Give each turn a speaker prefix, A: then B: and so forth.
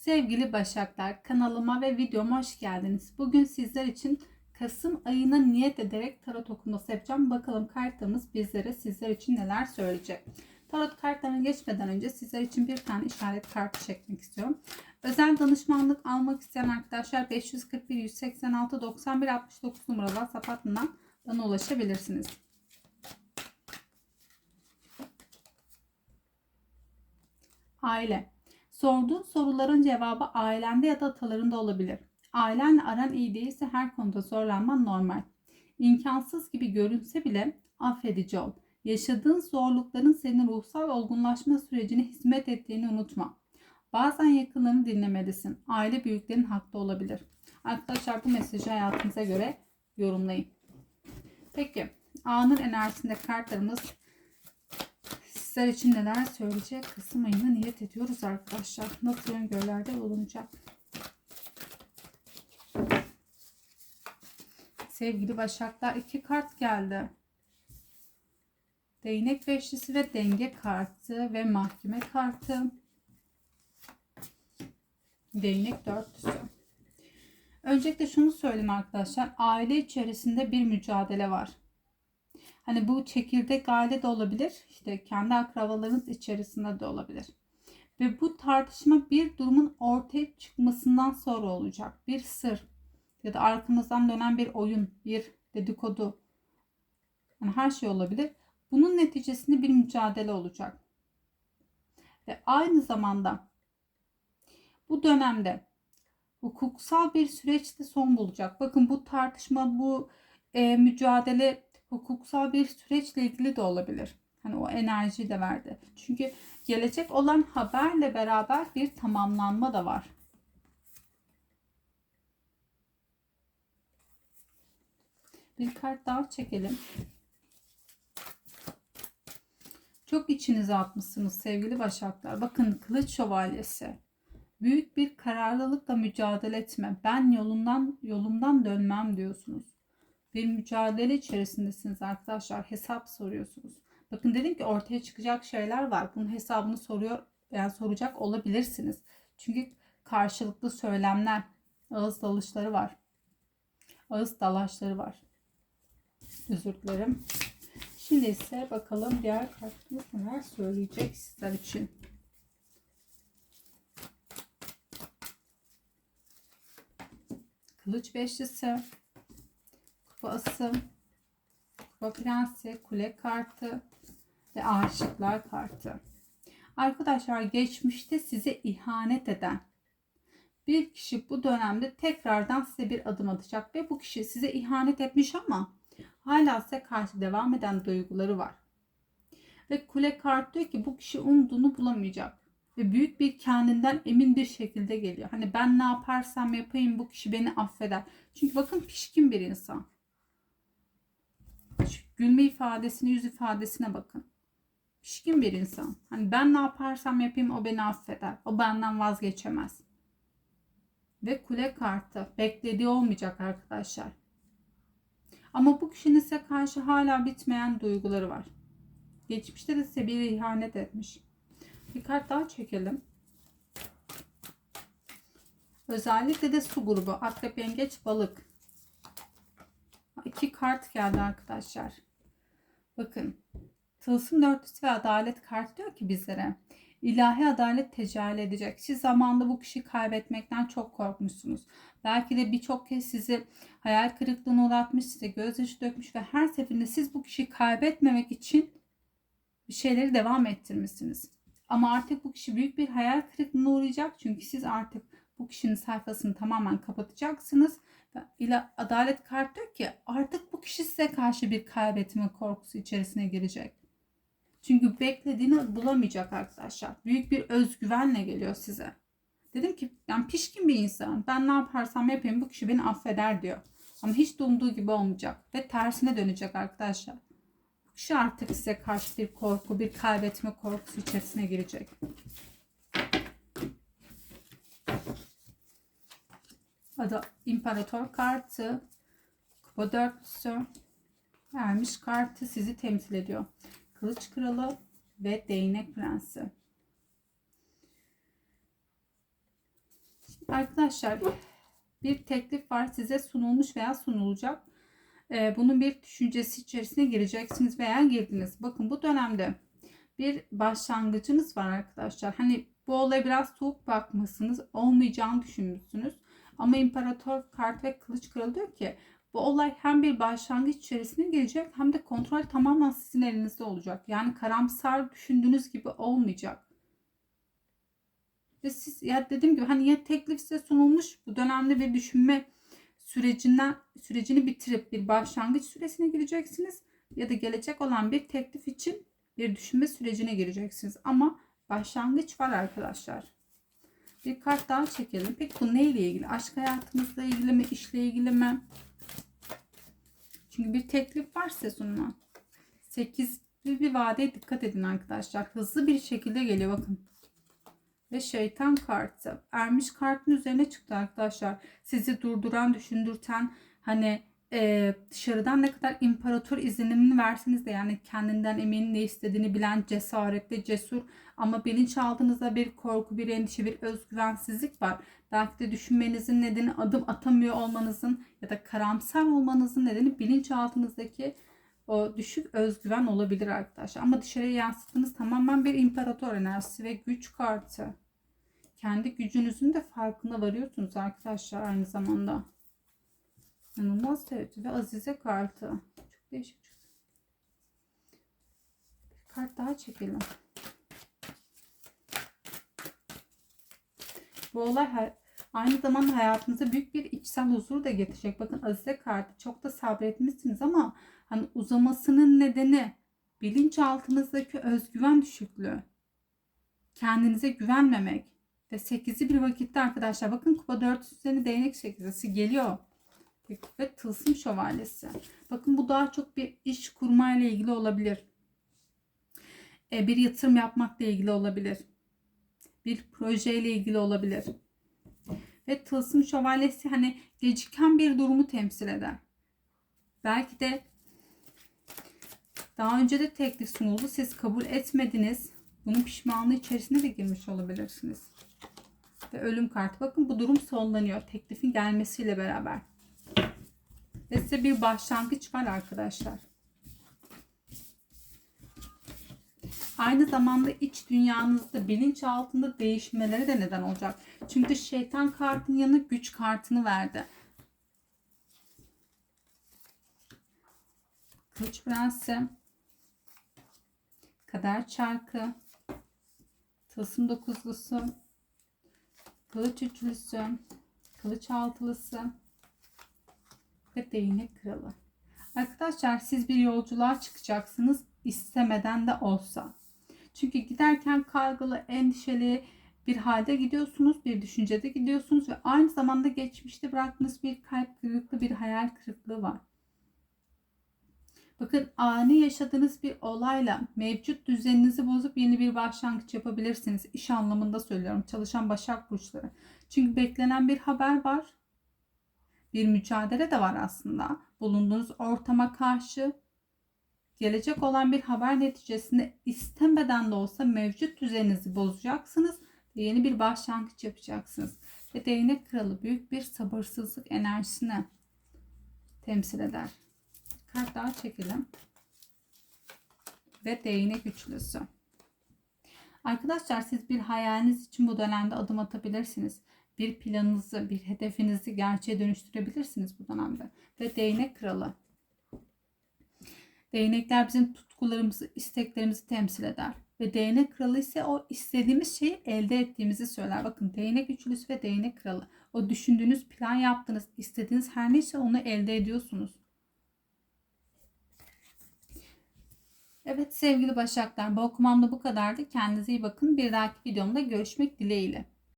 A: Sevgili Başaklar kanalıma ve videoma hoş geldiniz. Bugün sizler için Kasım ayına niyet ederek tarot okuması yapacağım. Bakalım kartımız bizlere sizler için neler söyleyecek. Tarot kartlarına geçmeden önce sizler için bir tane işaret kartı çekmek istiyorum. Özel danışmanlık almak isteyen arkadaşlar 541 186 91 69 numaralı WhatsApp hattından bana ulaşabilirsiniz. Aile. Sorduğun soruların cevabı ailende ya da atalarında olabilir. Ailenle aran iyi değilse her konuda zorlanman normal. İmkansız gibi görünse bile affedici ol. Yaşadığın zorlukların senin ruhsal olgunlaşma sürecine hizmet ettiğini unutma. Bazen yakınlarını dinlemelisin. Aile büyüklerin haklı olabilir. Arkadaşlar bu mesajı hayatınıza göre yorumlayın. Peki anın enerjisinde kartlarımız sizler için neler söyleyecek? Kasım ayına niyet ediyoruz arkadaşlar. Nasıl öngörülerde bulunacak? Sevgili Başaklar iki kart geldi. Değnek beşlisi ve denge kartı ve mahkeme kartı. Değnek dörtlüsü. Öncelikle şunu söyleyeyim arkadaşlar. Aile içerisinde bir mücadele var. Hani bu çekirdek aile de olabilir. işte kendi akrabalarınız içerisinde de olabilir. Ve bu tartışma bir durumun ortaya çıkmasından sonra olacak. Bir sır ya da arkanızdan dönen bir oyun, bir dedikodu. Yani her şey olabilir. Bunun neticesinde bir mücadele olacak. Ve aynı zamanda bu dönemde hukuksal bir süreçte son bulacak. Bakın bu tartışma, bu e, mücadele hukuksal bir süreçle ilgili de olabilir. Hani o enerjiyi de verdi. Çünkü gelecek olan haberle beraber bir tamamlanma da var. Bir kart daha çekelim. Çok içinize atmışsınız sevgili başaklar. Bakın kılıç şövalyesi. Büyük bir kararlılıkla mücadele etme. Ben yolundan yolumdan dönmem diyorsunuz. Bir mücadele içerisindesiniz arkadaşlar. Hesap soruyorsunuz. Bakın dedim ki ortaya çıkacak şeyler var. Bunun hesabını soruyor yani soracak olabilirsiniz. Çünkü karşılıklı söylemler, ağız dalışları var. Ağız dalaşları var. Özür dilerim. Şimdi ise bakalım diğer kartımız neler söyleyecek sizler için. Kılıç beşlisi, ası, kupa prensi, kule kartı ve aşıklar kartı. Arkadaşlar geçmişte size ihanet eden bir kişi bu dönemde tekrardan size bir adım atacak ve bu kişi size ihanet etmiş ama hala size karşı devam eden duyguları var. Ve kule kart diyor ki bu kişi umduğunu bulamayacak. Ve büyük bir kendinden emin bir şekilde geliyor. Hani ben ne yaparsam yapayım bu kişi beni affeder. Çünkü bakın pişkin bir insan. Gülme ifadesine, yüz ifadesine bakın. Pişkin bir insan. Hani ben ne yaparsam yapayım o beni affeder. O benden vazgeçemez. Ve kule kartı. Beklediği olmayacak arkadaşlar. Ama bu kişinin size karşı hala bitmeyen duyguları var. Geçmişte de size bir ihanet etmiş. Bir kart daha çekelim. Özellikle de su grubu. Akrep, yengeç, balık. İki kart geldi arkadaşlar. Bakın. Tılsım dörtlüsü ve adalet kartı diyor ki bizlere. İlahi adalet tecelli edecek. Siz zamanda bu kişiyi kaybetmekten çok korkmuşsunuz. Belki de birçok kez sizi hayal kırıklığına uğratmış, size gözyaşı dökmüş ve her seferinde siz bu kişiyi kaybetmemek için bir şeyleri devam ettirmişsiniz. Ama artık bu kişi büyük bir hayal kırıklığına uğrayacak. Çünkü siz artık bu kişinin sayfasını tamamen kapatacaksınız. Ve adalet kartı diyor ki artık bu kişi size karşı bir kaybetme korkusu içerisine girecek. Çünkü beklediğini bulamayacak arkadaşlar. Büyük bir özgüvenle geliyor size. Dedim ki yani pişkin bir insan. Ben ne yaparsam yapayım bu kişi beni affeder diyor. Ama hiç de umduğu gibi olmayacak. Ve tersine dönecek arkadaşlar. Bu kişi artık size karşı bir korku, bir kaybetme korkusu içerisine girecek. Adı İmparator kartı. Kupa dörtlüsü. Ermiş kartı sizi temsil ediyor. Kılıç kralı ve değnek prensi. Arkadaşlar bir teklif var size sunulmuş veya sunulacak. Ee, bunun bir düşüncesi içerisine gireceksiniz veya girdiniz. Bakın bu dönemde bir başlangıcınız var arkadaşlar. Hani bu olaya biraz soğuk bakmışsınız. Olmayacağını düşünmüşsünüz. Ama imparator kart ve kılıç kralı diyor ki bu olay hem bir başlangıç içerisine girecek hem de kontrol tamamen sizin elinizde olacak. Yani karamsar düşündüğünüz gibi olmayacak. Ve siz ya dediğim gibi hani ya teklif size sunulmuş bu dönemde bir düşünme sürecinden sürecini bitirip bir başlangıç süresine gireceksiniz ya da gelecek olan bir teklif için bir düşünme sürecine gireceksiniz. Ama başlangıç var arkadaşlar. Bir kart daha çekelim. Peki bu neyle ilgili? Aşk hayatınızla ilgili mi? işle ilgili mi? Çünkü bir teklif var size sunulan. 8 bir vadeye dikkat edin arkadaşlar. Hızlı bir şekilde geliyor bakın. Ve şeytan kartı. Ermiş kartın üzerine çıktı arkadaşlar. Sizi durduran, düşündürten hani e, dışarıdan ne kadar imparator izlenimini verseniz de yani kendinden emin ne istediğini bilen cesaretli, cesur ama bilinçaltınızda bir korku, bir endişe, bir özgüvensizlik var. Belki de düşünmenizin nedeni adım atamıyor olmanızın ya da karamsar olmanızın nedeni bilinçaltınızdaki o düşük özgüven olabilir arkadaşlar. Ama dışarıya yansıttığınız tamamen bir imparator enerjisi ve güç kartı. Kendi gücünüzün de farkına varıyorsunuz arkadaşlar aynı zamanda. İnanılmaz tereddüt ve Azize kartı. Çok değişik. Bir kart daha çekelim. Bu olay aynı zamanda hayatınıza büyük bir içsel huzur da getirecek. Bakın Azize kartı çok da sabretmişsiniz ama hani uzamasının nedeni bilinçaltınızdaki özgüven düşüklüğü. Kendinize güvenmemek. Ve 8'i bir vakitte arkadaşlar bakın kupa 4 üzerine değnek şekilsi geliyor ve tılsım şövalyesi. Bakın bu daha çok bir iş kurmayla ilgili olabilir. E, bir yatırım yapmakla ilgili olabilir. Bir projeyle ilgili olabilir. Ve tılsım şövalyesi hani geciken bir durumu temsil eder. Belki de daha önce de teklif sunuldu. Siz kabul etmediniz. Bunun pişmanlığı içerisine de girmiş olabilirsiniz. Ve ölüm kartı. Bakın bu durum sonlanıyor. Teklifin gelmesiyle beraber. Ve size bir başlangıç var arkadaşlar. Aynı zamanda iç dünyanızda bilinç altında değişmeleri de neden olacak. Çünkü şeytan kartın yanı güç kartını verdi. Kılıç prensi. Kader çarkı. Tılsım dokuzlusu. Kılıç üçlüsü. Kılıç altılısı ve değnek kralı. Arkadaşlar siz bir yolculuğa çıkacaksınız istemeden de olsa. Çünkü giderken kaygılı, endişeli bir halde gidiyorsunuz, bir düşüncede gidiyorsunuz ve aynı zamanda geçmişte bıraktığınız bir kalp kırıklığı, bir hayal kırıklığı var. Bakın ani yaşadığınız bir olayla mevcut düzeninizi bozup yeni bir başlangıç yapabilirsiniz. İş anlamında söylüyorum. Çalışan Başak Burçları. Çünkü beklenen bir haber var bir mücadele de var aslında. Bulunduğunuz ortama karşı gelecek olan bir haber neticesinde istemeden de olsa mevcut düzeninizi bozacaksınız ve yeni bir başlangıç yapacaksınız. Ve değnek kralı büyük bir sabırsızlık enerjisini temsil eder. Kart daha çekelim. Ve değnek üçlüsü. Arkadaşlar siz bir hayaliniz için bu dönemde adım atabilirsiniz bir planınızı, bir hedefinizi gerçeğe dönüştürebilirsiniz bu dönemde. Ve değnek kralı. Değnekler bizim tutkularımızı, isteklerimizi temsil eder. Ve değnek kralı ise o istediğimiz şeyi elde ettiğimizi söyler. Bakın değnek üçlüsü ve değnek kralı. O düşündüğünüz, plan yaptığınız, istediğiniz her neyse onu elde ediyorsunuz. Evet sevgili Başaklar bu okumamda bu kadardı. Kendinize iyi bakın. Bir dahaki videomda görüşmek dileğiyle.